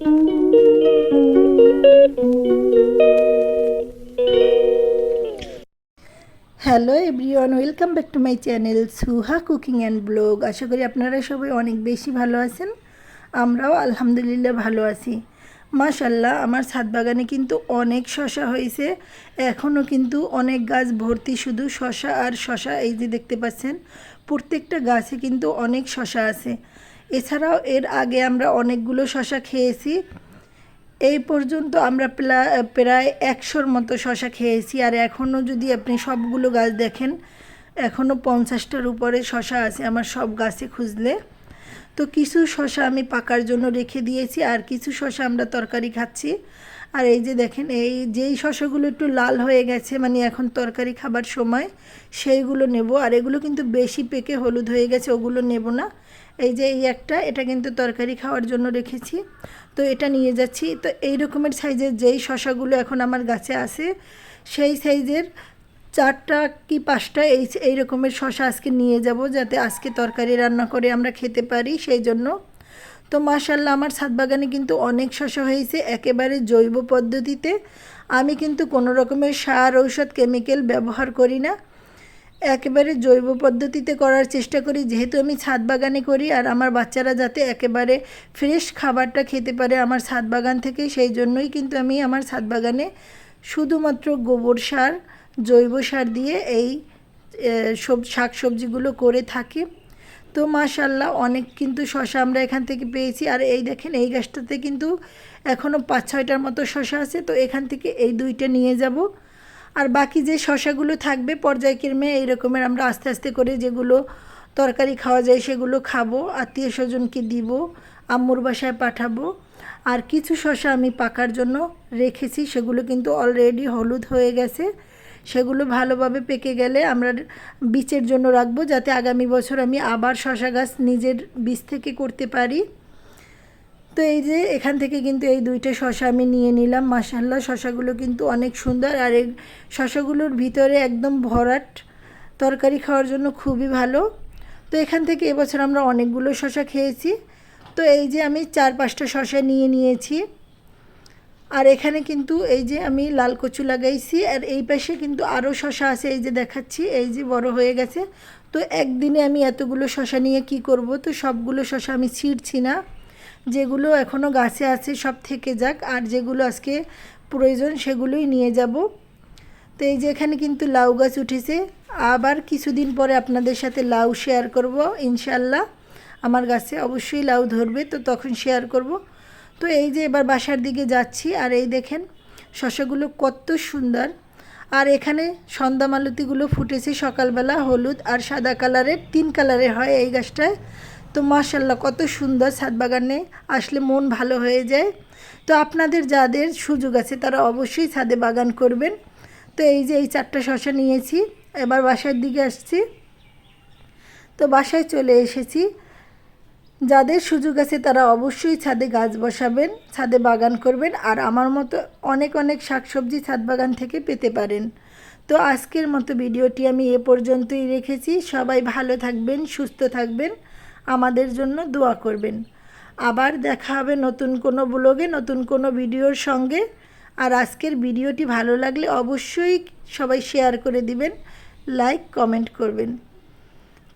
Hello everyone, welcome back to my channel Suha cooking and blog. আশা করি আপনারা সবাই অনেক বেশি ভালো আছেন, আমরাও আলহামদুলিল্লাহ ভালো আছি। মাশাল্লাহ আমার ছাদ বাগানে কিন্তু অনেক শশা হয়েছে। এখনও কিন্তু অনেক গাছ ভর্তি, শুধু শশা আর শশা এই যে দেখতে পাচ্ছেন, প্রত্যেকটা গাছে কিন্তু অনেক শশা আছে। এছাড়াও এর আগে আমরা অনেকগুলো শশা খেয়েছি। এই পর্যন্ত আমরা প্রায় একশোর মতো শশা খেয়েছি। আর এখনও যদি আপনি সবগুলো গাছ দেখেন এখনও পঞ্চাশটার উপরে শশা আছে আমার সব গাছে খুঁজলে। তো কিছু শশা আমি পাকার জন্য রেখে দিয়েছি, আর কিছু শশা আমরা তরকারি খাচ্ছি। আর এই যে দেখেন, এই যেই শশাগুলো একটু লাল হয়ে গেছে মানে এখন তরকারি খাবার সময়, সেইগুলো নেব। আর এগুলো কিন্তু বেশি পেকে হলুদ হয়ে গেছে, ওগুলো নেব না। এই যে এই একটা, এটা কিন্তু তরকারি খাওয়ার জন্য রেখেছি। তো এটা নিয়ে যাচ্ছি। তো এই রকমের সাইজের যেই শশাগুলো এখন আমার গাছে আছে, সেই সাইজের চারটা কি পাঁচটা এই এই রকমের শশা আজকে নিয়ে যাব, যাতে আজকে তরকারি রান্না করে আমরা খেতে পারি, সেই জন্য তো মাশাল্লাহ আমার ছাদ বাগানে কিন্তু অনেক শশা হয়েছে, একেবারে জৈব পদ্ধতিতে। আমি কিন্তু কোনো রকমের সার, ঔষধ, কেমিক্যাল ব্যবহার করি না। একেবারে জৈব পদ্ধতিতে করার চেষ্টা করি, যেহেতু আমি ছাদ বাগানে করি আর আমার বাচ্চারা যাতে একেবারে ফ্রেশ খাবারটা খেতে পারে আমার ছাদ বাগান থেকে, সেই জন্যই কিন্তু আমি আমার ছাদ বাগানে শুধুমাত্র গোবর সার, জৈব সার দিয়ে এই সব শাক সবজিগুলো করে থাকি। তো মাশাল্লাহ অনেক কিন্তু শশা আমরা এখান থেকে পেয়েছি। আর এই দেখেন, এই গাছটাতে কিন্তু এখনও পাঁচ ছয়টার মতো শশা আছে। তো এখান থেকে এই দুইটা নিয়ে যাব। আর বাকি যে শশাগুলো থাকবে, পর্যায়ক্রমে এই রকমের আমরা আস্তে আস্তে করে যেগুলো তরকারি খাওয়া যায় সেগুলো খাব, আত্মীয় স্বজনকে দিব, আম্মুর বাসায় পাঠাবো। আর কিছু শশা আমি পাকার জন্য রেখেছি, সেগুলো কিন্তু অলরেডি হলুদ হয়ে গেছে। সেগুলো ভালোভাবে পেকে গেলে আমরা বীজের জন্য রাখব যাতে আগামী বছর আমি আবার শশা গাছ নিজের বীজ থেকে করতে পারি। তো এই যে এখান থেকে কিন্তু এই দুইটা শশা আমি নিয়ে নিলাম মাসাল্লাহ শশাগুলো কিন্তু অনেক সুন্দর আর এই শশাগুলোর ভিতরে একদম ভরাট তরকারি খাওয়ার জন্য খুবই ভালো। তো এখান থেকে এবছর আমরা অনেকগুলো শশা খেয়েছি। তো এই যে আমি চার পাঁচটা শশা নিয়ে নিয়েছি। আর এখানে কিন্তু এই যে আমি লাল কচু লাগাইছি, আর এই পাশে কিন্তু আরও শশা আছে, এই যে দেখাচ্ছি, এই যে বড় হয়ে গেছে। তো একদিনে আমি এতগুলো শশা নিয়ে কি করব? তো সবগুলো শশা আমি ছিঁড়ছি না। যেগুলো এখনও গাছে আছে, সব থেকে যাক, আর যেগুলো আজকে প্রয়োজন সেগুলোই নিয়ে যাব। তো এই যে এখানে কিন্তু লাউ গাছ উঠেছে। আবার কিছুদিন পরে আপনাদের সাথে লাউ শেয়ার করব ইনশাল্লাহ আমার গাছে অবশ্যই লাউ ধরবে, তো তখন শেয়ার করব। তো এই যে এবার বাসার দিকে যাচ্ছি, আর এই দেখেন শশাগুলো কত সুন্দর। আর এখানে সন্ধ্যা মালতিগুলো ফুটেছে সকালবেলা হলুদ আর সাদা কালারের, তিন কালারের হয় এই গাছটায় তো মাশাল্লাহ কত সুন্দর ছাদ বাগানে আসলে মন ভালো হয়ে যায়। তো আপনাদের যাদের সুযোগ আছে তারা অবশ্যই ছাদে বাগান করবেন। তো এই যে এই চারটা শশা নিয়েছি, এবার বাসার দিকে আসছি। তো বাসায় চলে এসেছি। যাদের সুযোগ আছে তারা অবশ্যই ছাদে গাছ বসাবেন, ছাদে বাগান করবেন আর আমার মতো অনেক অনেক শাকসবজি ছাদ বাগান থেকে পেতে পারেন। তো আজকের মতো ভিডিওটি আমি এ পর্যন্তই রেখেছি। সবাই ভালো থাকবেন, সুস্থ থাকবেন, আমাদের জন্য দোয়া করবেন। আবার দেখা হবে নতুন কোনো ব্লগে, নতুন কোনো ভিডিওর সঙ্গে। আর আজকের ভিডিওটি ভালো লাগলে অবশ্যই সবাই শেয়ার করে দিবেন, লাইক, কমেন্ট করবেন।